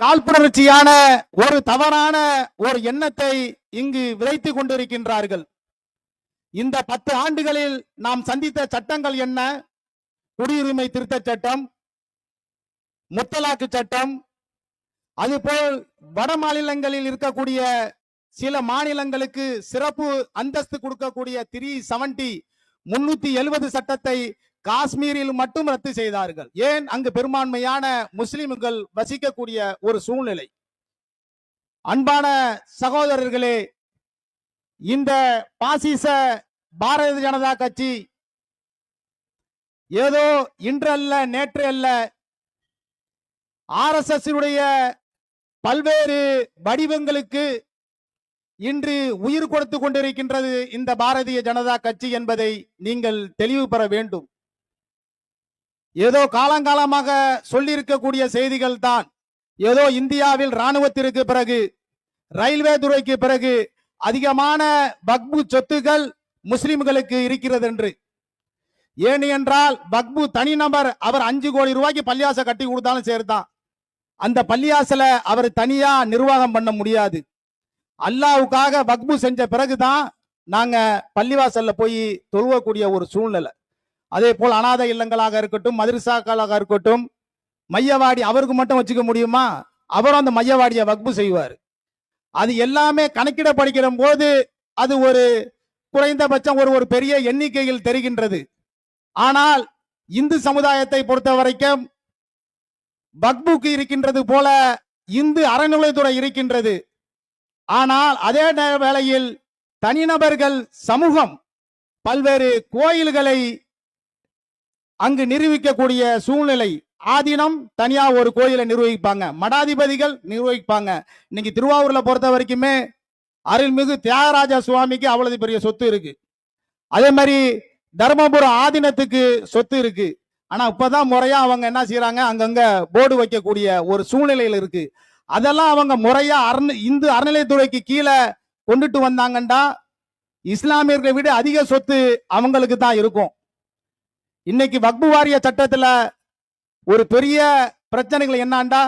காழ்ப்புணர்ச்சியான ஒரு தவறான ஒரு எண்ணத்தை இங்கு விதைத்து கொண்டிருக்கின்றார்கள். இந்த பத்து ஆண்டுகளில் நாம் சந்தித்த சட்டங்கள் என்ன? குடியுரிமை திருத்த சட்டம் முத்தலாக்கு சட்டம் அதுபோல் வட மாநிலங்களில் இருக்கக்கூடிய சில மாநிலங்களுக்கு சிறப்பு அந்தஸ்து கொடுக்கக்கூடிய த்ரீ செவன்டி முன்னூத்தி எழுபது சட்டத்தை காஷ்மீரில் மட்டும் ரத்து செய்தார்கள். ஏன்? அங்கு பெரும்பான்மையான முஸ்லிம்கள் வசிக்கக்கூடிய ஒரு சூழ்நிலை. அன்பான சகோதரர்களே இந்த பாசிச பாரதிய ஜனதா கட்சி ஏதோ இன்று அல்ல நேற்று அல்ல ஆர்எஸ்எஸ் பல்வேறு வடிவங்களுக்கு இன்று உயிர் கொடுத்து கொண்டிருக்கின்றது இந்த பாரதிய ஜனதா கட்சி என்பதை நீங்கள் தெளிவு பெற வேண்டும். ஏதோ காலங்காலமாக சொல்லியிருக்கக்கூடிய செய்திகள் தான் ஏதோ இந்தியாவில் ராணுவத்திற்கு பிறகு ரயில்வே துறைக்கு பிறகு அதிகமான பக்பு சொத்துகள் முஸ்லிம்களுக்கு இருக்கிறது என்று ஏன் என்றால் பக்பு தனிநபர் அவர் அஞ்சு கோடி ரூபாய்க்கு பள்ளியாசை கட்டி கொடுத்தாலும் சேர்த்தான். அந்த பள்ளியாசல அவர் தனியா நிர்வாகம் பண்ண முடியாது. அல்லாவுக்காக பக்பு செஞ்ச பிறகுதான் நாங்க பள்ளிவாசல்ல போய் தொழுவக்கூடிய ஒரு சூழ்நிலை. அதே போல் அனாதை இல்லங்களாக இருக்கட்டும் மதுரசாக்களாக இருக்கட்டும் மையவாடி அவருக்கு மட்டும் வச்சுக்க முடியுமா? அவரும் அந்த மையவாடியை வக்பு செய்வார். அது எல்லாமே கணக்கிட படிக்கிற போது அது ஒரு குறைந்தபட்சம் ஒரு ஒரு பெரிய எண்ணிக்கையில் தெரிகின்றது. ஆனால் இந்து சமுதாயத்தை பொறுத்த வரைக்கும் வக்புக்கு இருக்கின்றது போல இந்து அறநிலைத்துறை இருக்கின்றது. ஆனால் அதே வேளையில் தனிநபர்கள் சமூகம் பல்வேறு கோயில்களை அங்கு நிரூபிக்கக்கூடிய சூழ்நிலை. ஆதீனம் தனியா ஒரு கோயிலை நிர்வகிப்பாங்க மடாதிபதிகள் நிர்வகிப்பாங்க இன்னைக்கு திருவாரூர்ல பொறுத்த வரைக்குமே அருள்மிகு தியாகராஜ சுவாமிக்கு அவ்வளவு பெரிய சொத்து இருக்கு. அதே மாதிரி தர்மபுரம் ஆதீனத்துக்கு சொத்து இருக்கு. ஆனா இப்பதான் முறையா அவங்க என்ன செய்யறாங்க அங்கங்க போர்டு வைக்கக்கூடிய ஒரு சூழ்நிலையில் இருக்கு. அதெல்லாம் அவங்க முறையா அரண் இந்து அறநிலையத்துறைக்கு கீழே கொண்டுட்டு வந்தாங்கண்டா இஸ்லாமியர்களை விட அதிக சொத்து அவங்களுக்கு தான் இருக்கும். இன்னைக்கு வக்பு வாரிய சட்டத்தில் ஒரு பெரிய பிரச்சனைகள் என்னாண்டா?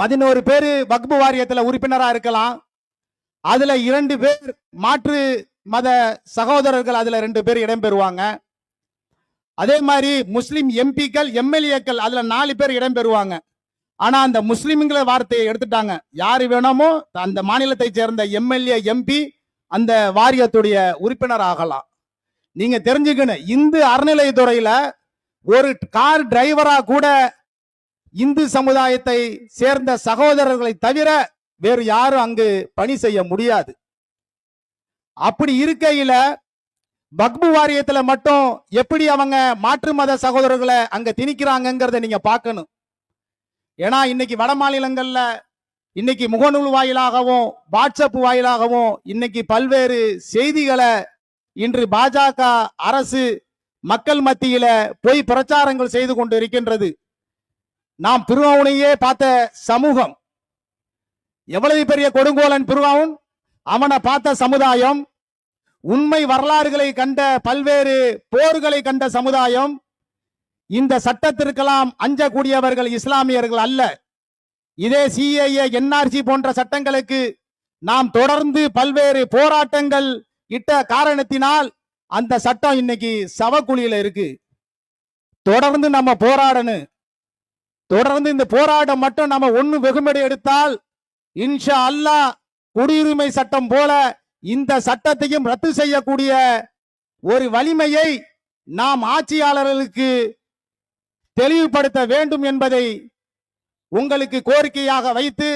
பதினோரு பேர் வக்பு வாரியத்தில் உறுப்பினராக இருக்கலாம். அதில் இரண்டு பேர் மாற்று மத சகோதரர்கள் அதில் ரெண்டு பேர் இடம்பெறுவாங்க அதே மாதிரி முஸ்லீம் எம்பிக்கள் எம்எல்ஏக்கள் அதில் நாலு பேர் இடம்பெறுவாங்க ஆனால் அந்த முஸ்லிம்ங்கிற வார்த்தையை எடுத்துட்டாங்க. யார் வேணுமோ அந்த மாநிலத்தை சேர்ந்த எம்எல்ஏ எம்பி அந்த வாரியத்துடைய உறுப்பினர் ஆகலாம். நீங்க தெரிஞ்சுக்கணும். இந்து அறநிலையத்துறையில ஒரு கார் டிரைவரா கூட இந்து சமுதாயத்தை சேர்ந்த சகோதரர்களை தவிர வேறு யாரும் அங்கு பணி செய்ய முடியாது. அப்படி இருக்கையில பக்பு வாரியத்துல மட்டும் எப்படி அவங்க மாற்று மத சகோதரர்களை அங்க திணிக்கிறாங்கங்கிறத நீங்க பார்க்கணும். ஏன்னா இன்னைக்கு வட மாநிலங்கள்ல இன்னைக்கு முகநூல் வாயிலாகவும் வாட்ஸ்அப் வாயிலாகவும் இன்னைக்கு பல்வேறு செய்திகளை இன்று பாஜக அரசு மக்கள் மத்தியில பொய் பிரச்சாரங்கள் செய்து கொண்டு இருக்கின்றது நாம் பிரிவுனையே பார்த்த சமூகம் எவ்வளவு பெரிய கொடுங்கோலன் பிரிவாவும் அவனை பார்த்த சமுதாயம் உண்மை வரலாறுகளை கண்ட பல்வேறு போர்களை கண்ட சமுதாயம் இந்த சட்டத்திற்கெல்லாம் அஞ்சக்கூடியவர்கள் இஸ்லாமியர்கள் அல்ல. இதே சிஏஏ என்ஆர்சி போன்ற சட்டங்களுக்கு நாம் தொடர்ந்து பல்வேறு போராட்டங்கள் இட்ட காரணத்தினால் அந்த சட்டம் இன்னைக்கு சவக்குழியில இருக்கு. தொடர்ந்து நம்ம போராடணும். தொடர்ந்து இந்த போராட்டம் மட்டும் நம்ம ஒண்ணு வெகுமதி எடுத்தால் இன்ஷா அல்லாஹ் குடியுரிமை சட்டம் போல இந்த சட்டத்தையும் ரத்து செய்யக்கூடிய ஒரு வலிமையை நாம் ஆட்சியாளர்களுக்கு தெளிவுபடுத்த வேண்டும் என்பதை உங்களுக்கு கோரிக்கையாக வைத்து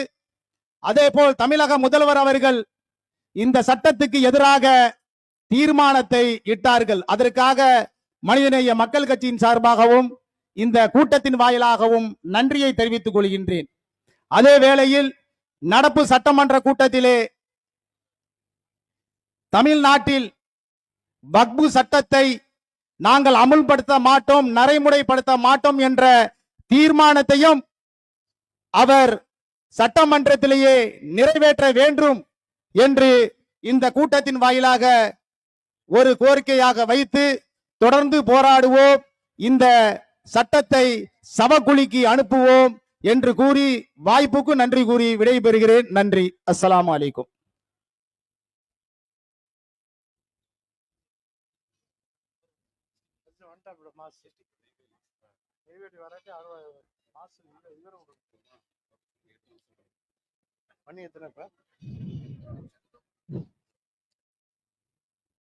அதே போல் தமிழக முதல்வர் அவர்கள் இந்த சட்டத்துக்கு எதிராக தீர்மானத்தை இட்டார்கள். அதற்காக மனிதநேய மக்கள் கட்சியின் சார்பாகவும் இந்த கூட்டத்தின் வாயிலாகவும் நன்றியை தெரிவித்துக் கொள்கின்றேன். அதே வேளையில் நடப்பு சட்டமன்ற கூட்டத்திலே தமிழ்நாட்டில் வக்பு சட்டத்தை நாங்கள் அமுல்படுத்த மாட்டோம் நடைமுறைப்படுத்த மாட்டோம் என்ற தீர்மானத்தையும் அவர் சட்டமன்றத்திலேயே நிறைவேற்ற வேண்டும் என்று இந்த கூட்டத்தின் வாயிலாக ஒரு கோரிக்கையாக வைத்து தொடர்ந்து போராடுவோம். இந்த சட்டத்தை சவக்குழிக்கு அனுப்புவோம் என்று கூறி வாய்ப்புக்கு நன்றி கூறி விடைபெறுகிறேன். நன்றி. அஸ்லாம் அலைக்கும். பண்ணி எத்தனை Thank you.